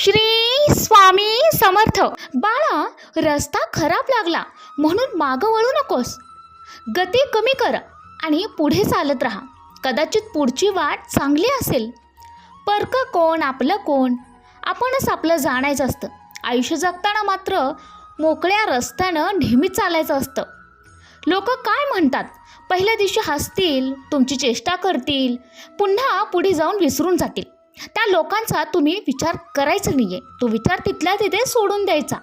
श्री स्वामी समर्थ. बाळा रस्ता खराब लागला म्हणून मागं वळू नकोस. गती कमी कर आणि पुढे चालत राहा. कदाचित पुढची वाट चांगली असेल. परक कोण आपलं कोण? आपणच आपलं जाणायचं असतं. आयुष्य जगताना मात्र मोकळ्या रस्त्यानं नेहमी चालायचं असतं. लोक काय म्हणतात? पहिल्या दिवशी हसतील तुमची चेष्टा करतील पुन्हा पुढे जाऊन विसरून जातील. त्या लोकांचा तुम्ही विचार करायचा नाही आहे तो विचार तिथल्या तिथे सोडून द्यायचा.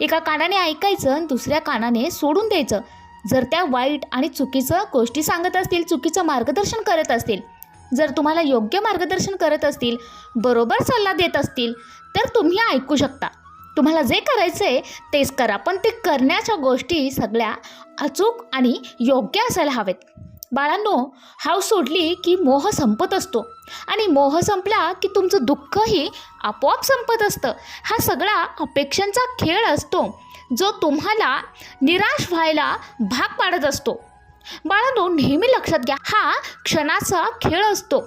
एका कानाने ऐकायचं आणि दुसऱ्या कानाने सोडून द्यायचं. जर त्या वाईट आणि चुकीचं गोष्टी सांगत असतील चुकीचं मार्गदर्शन करत असतील जर तुम्हाला योग्य मार्गदर्शन करत असतील बरोबर सल्ला देत असतील तर तुम्ही ऐकू शकता. तुम्हाला जे करायचं आहे तेच करा. पण ते करण्याच्या गोष्टी सगळ्या अचूक आणि योग्य असायला हवेत. बाळांनो हाव सोडली की मोह संपत असतो. आणि मोह संपला की तुमचं दुःखही आपोआप संपत असतं. हा सगळा अपेक्षांचा खेळ असतो जो तुम्हाला निराश व्हायला भाग पाडत असतो. बाळांनो नेहमी लक्षात घ्या हा क्षणाचा खेळ असतो.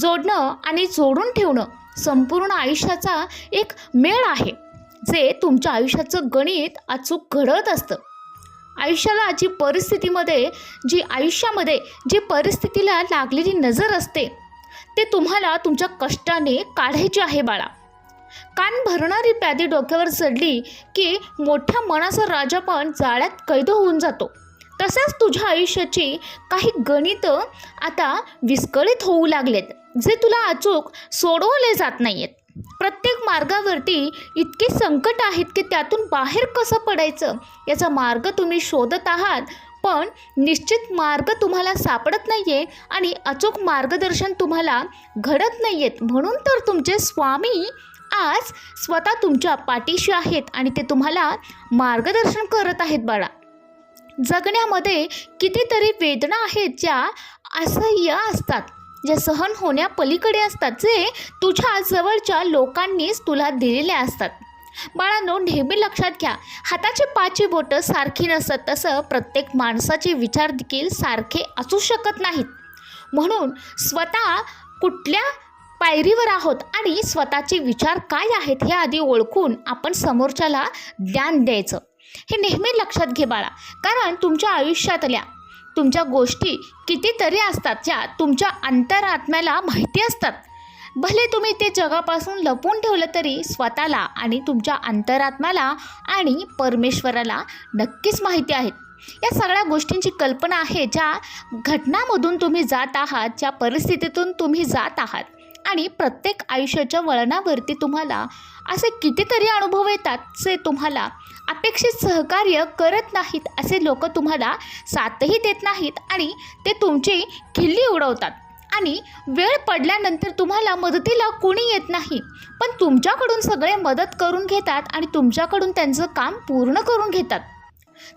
जोडणं आणि जोडून ठेवणं संपूर्ण आयुष्याचा एक मेळ आहे जे तुमच्या आयुष्याचं गणित अचूक घडत असतं. आयुष्याला जी परिस्थितीमध्ये जी आयुष्यामध्ये जी परिस्थितीला लागलेली नजर असते ते तुम्हाला तुमच्या कष्टाने काढायची आहे बाळा. कान भरणारी प्यादी डोक्यावर चढली की मोठ्या मनाचा राजा पण जाळ्यात कैद होऊन जातो. तसेच तुझ्या आयुष्याची काही गणितं आता विस्कळीत होऊ लागलेत जे तुला अचूक सोडवले जात नाही आहेत प्रत्येक मार्गावरती इतके संकट आहेत की त्यातून बाहेर कसं पडायचं? याचा मार्ग तुम्ही शोधत आहात पण निश्चित मार्ग तुम्हाला सापडत नाही आहे आणि अचूक मार्गदर्शन तुम्हाला घडत नाही आहेत म्हणून तर तुमचे स्वामी आज स्वतः तुमच्या पाठीशी आहेत आणि ते तुम्हाला मार्गदर्शन करत आहेत बाळा. जगण्यामध्ये कितीतरी वेदना आहेत ज्या असह्य असतात. ज्या सहन होण्या पलीकडे असतात जे तुझ्या जवळच्या लोकांनीच तुला दिलेले असतात. बाळांनो नेहमी लक्षात घ्या हाताची पाची बोटं सारखी नसतात तसं प्रत्येक माणसाचे विचार देखील सारखे असू शकत नाहीत. म्हणून स्वतः कुठल्या पायरीवर आहोत आणि स्वतःचे विचार काय आहेत हे आधी ओळखून आपण समोरच्याला ज्ञान द्यायचं. हे नेहमी लक्षात घे बाळा कारण तुमच्या आयुष्यातल्या तुमच्या गोष्टी कितीतरी असतात ज्या तुमच्या अंतरात्म्याला माहिती असतात. भले तुम्ही ते जगापासून लपून ठेवलं तरी स्वतःला आणि तुमच्या अंतरात्म्याला आणि परमेश्वराला नक्कीच माहिती आहेत. या सगळ्या गोष्टींची कल्पना आहे ज्या घटनामधून तुम्ही जात आहात ज्या परिस्थितीतून तुम्ही जात आहात. आणि प्रत्येक आयुष्याच्या वळणावरती तुम्हाला असे कितीतरी अनुभव येतात जे तुम्हाला अपेक्षित सहकार्य करत नाहीत असे लोक तुम्हाला साथही देत नाहीत आणि ते तुमची खिल्ली उडवतात. आणि वेळ पडल्यानंतर तुम्हाला मदतीला कुणी येत नाही. पण तुमच्याकडून सगळे मदत करून घेतात आणि तुमच्याकडून त्यांचं काम पूर्ण करून घेतात.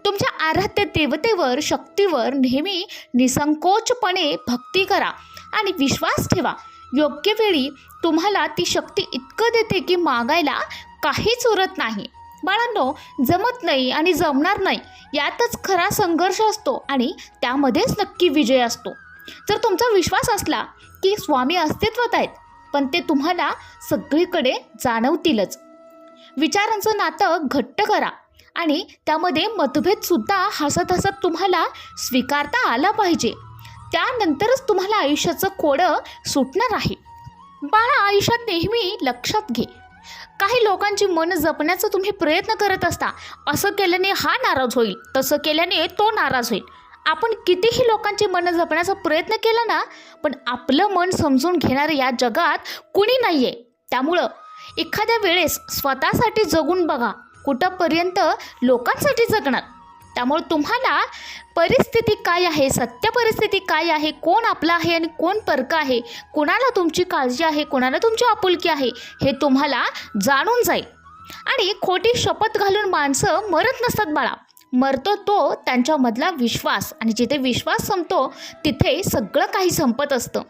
तुमच्या आराध्य देवतेवर शक्तीवर नेहमी निसंकोचपणे भक्ती करा आणि विश्वास ठेवा. योग्य वेळी तुम्हाला ती शक्ती इतकं देते की मागायला काहीच उरत नाही. बाळांनो जमत नाही आणि जमणार नाही यातच खरा संघर्ष असतो आणि त्यामध्येच नक्की विजय असतो. जर तुमचा विश्वास असला की स्वामी अस्तित्वात आहेत पण ते तुम्हाला सगळीकडे जाणवतीलच. विचारांचं नातं घट्ट करा आणि त्यामध्ये मतभेदसुद्धा हसत हसत तुम्हाला स्वीकारता आला पाहिजे. त्यानंतरच तुम्हाला आयुष्याचं कोडं सुटणार आहे. बाळा आयुष्यात नेहमी लक्षात घे. काही लोकांची मन जपण्याचा तुम्ही प्रयत्न करत असता असं केल्याने हा नाराज होईल तसं केल्याने तो नाराज होईल. आपण कितीही लोकांची मन जपण्याचा प्रयत्न केला ना पण आपलं मन समजून घेणारं या जगात कुणी नाही आहे त्यामुळं एखाद्या वेळेस स्वतःसाठी जगून बघा कुठंपर्यंत लोकांसाठी जगणार. त्यामुळे तुम्हाला परिस्थिती काय आहे सत्य परिस्थिती काय आहे कोण आपला आहे आणि कोण परका आहे कोणाला तुमची काळजी आहे कोणाला तुमची आपुलकी आहे हे तुम्हाला जाणून जाईल. आणि खोटी शपथ घालून माणसं मरत नसतात बाळा. मरतो तो त्यांच्यामधला विश्वास आणि जिथे विश्वास संपतो तिथे सगळं काही संपत असतं.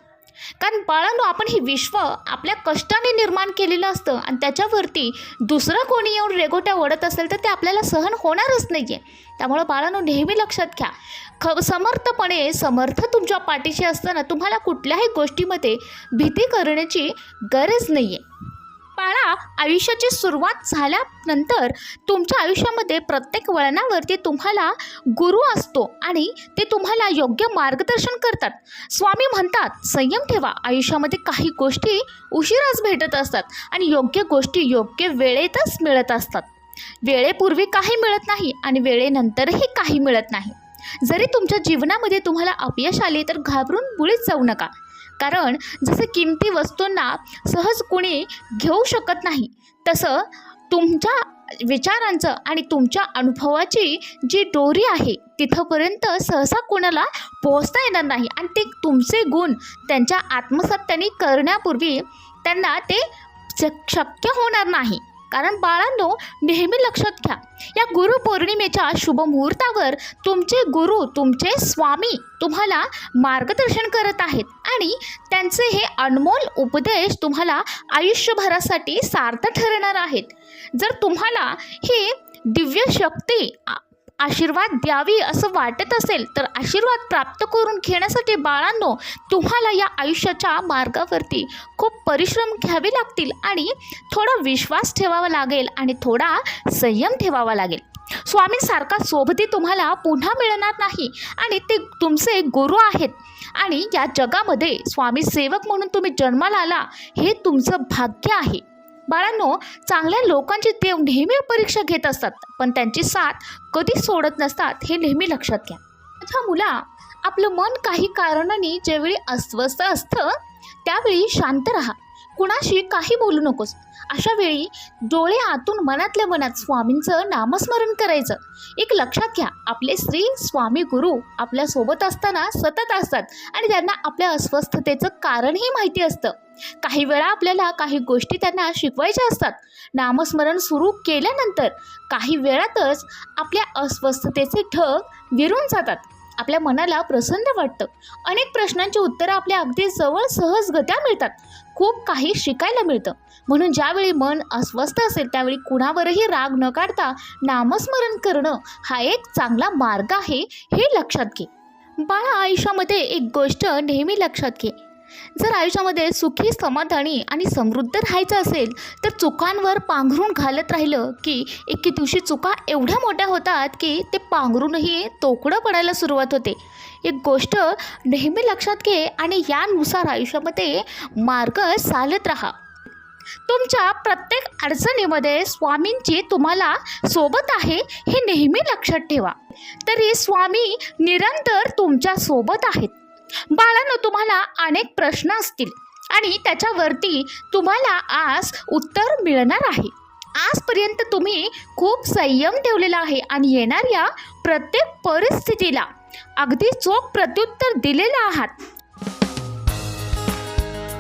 कारण बाळांनो आपण हे विश्व आपल्या कष्टाने निर्माण केलेलं असतं आणि त्याच्यावरती दुसरं कोणी येऊन रेगोट्या ओढत असेल तर ते आपल्याला सहन होणारच नाही आहे त्यामुळं बाळांनो नेहमी लक्षात घ्या. ख समर्थपणे समर्थ तुमच्या पाठीशी असताना तुम्हाला कुठल्याही गोष्टीमध्ये भीती करण्याची गरज नाही आहे बाळा आयुष्याची सुरुवात झाल्यानंतर तुमच्या आयुष्यामध्ये प्रत्येक वळणावरती तुम्हाला गुरु असतो आणि ते तुम्हाला योग्य मार्गदर्शन करतात. स्वामी म्हणतात संयम ठेवा. आयुष्यामध्ये काही गोष्टी उशिराच भेटत असतात आणि योग्य गोष्टी योग्य वेळेतच मिळत असतात. वेळेपूर्वी काही मिळत नाही आणि वेळेनंतरही काही मिळत नाही. जरी तुमच्या जीवनामध्ये तुम्हाला अपयश आले तर घाबरून बुडीत जाऊ नका. कारण जसं किमती वस्तूंना सहज कुणी घेऊ शकत नाही तसं तुमच्या विचारांचं आणि तुमच्या अनुभवाची जी डोरी आहे तिथंपर्यंत सहसा कोणाला पोहोचता येणार नाही. आणि ते तुमचे गुण त्यांच्या आत्मसात त्यांनी करण्यापूर्वी त्यांना ते शक्य होणार नाही. कारण बाळांनो नेहमी लक्षात घ्या या गुरुपौर्णिमेच्या शुभ मुहूर्तावर तुमचे गुरु तुमचे स्वामी तुम्हाला मार्गदर्शन करत आहेत आणि त्यांचे हे अनमोल उपदेश तुम्हाला आयुष्यभरासाठी सार्थ ठरणार आहेत. जर तुम्हाला ही दिव्य शक्ती आशीर्वाद द्यावी असं वाटत असेल तर आशीर्वाद प्राप्त करून घेण्यासाठी बाळांनो तुम्हाला या आयुष्याच्या मार्गावरती खूप परिश्रम घ्यावे लागतील आणि थोडा विश्वास ठेवावा लागेल आणि थोडा संयम ठेवावा लागेल. स्वामींसारखा सोबती तुम्हाला पुन्हा मिळणार नाही आणि ते तुमचे गुरु आहेत. आणि या जगामध्ये स्वामी सेवक म्हणून तुम्ही जन्माला आला हे तुमचं भाग्य आहे. बाळांनो चांगल्या लोकांची देव नेहमी परीक्षा घेत असतात पण त्यांची साथ कधी सोडत नसतात हे नेहमी लक्षात घ्या. माझ्या मुला आपलं मन काही कारणाने ज्यावेळी अस्वस्थ असतं त्यावेळी शांत राहा. कुणाशी काही बोलू नकोस. अशा वेळी डोळे आतून मनातल्या मनात स्वामींचं नामस्मरण करायचं. एक लक्षात घ्या आपले श्री स्वामी गुरु आपल्यासोबत असताना सतत असतात आणि त्यांना आपल्या अस्वस्थतेचं कारणही माहिती असतं. काही वेळा आपल्याला काही गोष्टी त्यांना शिकवायच्या असतात. नामस्मरण सुरू केल्यानंतर काही वेळातच आपल्या अस्वस्थतेचे ढग विरून जातात. आपल्या मनाला प्रसन्न वाटतं. अनेक प्रश्नांची उत्तरं आपल्या अगदी जवळ सहजगत्या मिळतात. खूप काही शिकायला मिळतं. म्हणून ज्यावेळी मन अस्वस्थ असेल त्यावेळी कुणावरही राग न काढता नामस्मरण करणं हा एक चांगला मार्ग आहे हे लक्षात घे. बाळा आयुष्यामध्ये एक गोष्ट नेहमी लक्षात घे. जर आयुष्यामध्ये सुखी समाधानी आणि समृद्ध राहायचं असेल तर चुकांवर पांघरून घालत राहिलं की एके दिवशी चुका एवढ्या मोठ्या होतात की ते पांघरूनही तोकडं पडायला सुरुवात होते. एक गोष्ट नेहमी लक्षात घे आणि यानुसार आयुष्यामध्ये मार्ग चालत राहा. तुमच्या प्रत्येक अडचणीमध्ये स्वामींची तुम्हाला सोबत आहे हे नेहमी लक्षात ठेवा. तरी स्वामी निरंतर तुमच्यासोबत आहेत. बाळांनो तुम्हाला अनेक प्रश्न असतील आणि त्याच्यावरती तुम्हाला आज उत्तर मिळणार आहे. आजपर्यंत तुम्ही खूप संयम ठेवलेला आहे आणि येणाऱ्या प्रत्येक परिस्थितीला अगदी चोख प्रत्युत्तर दिलेलं आहात.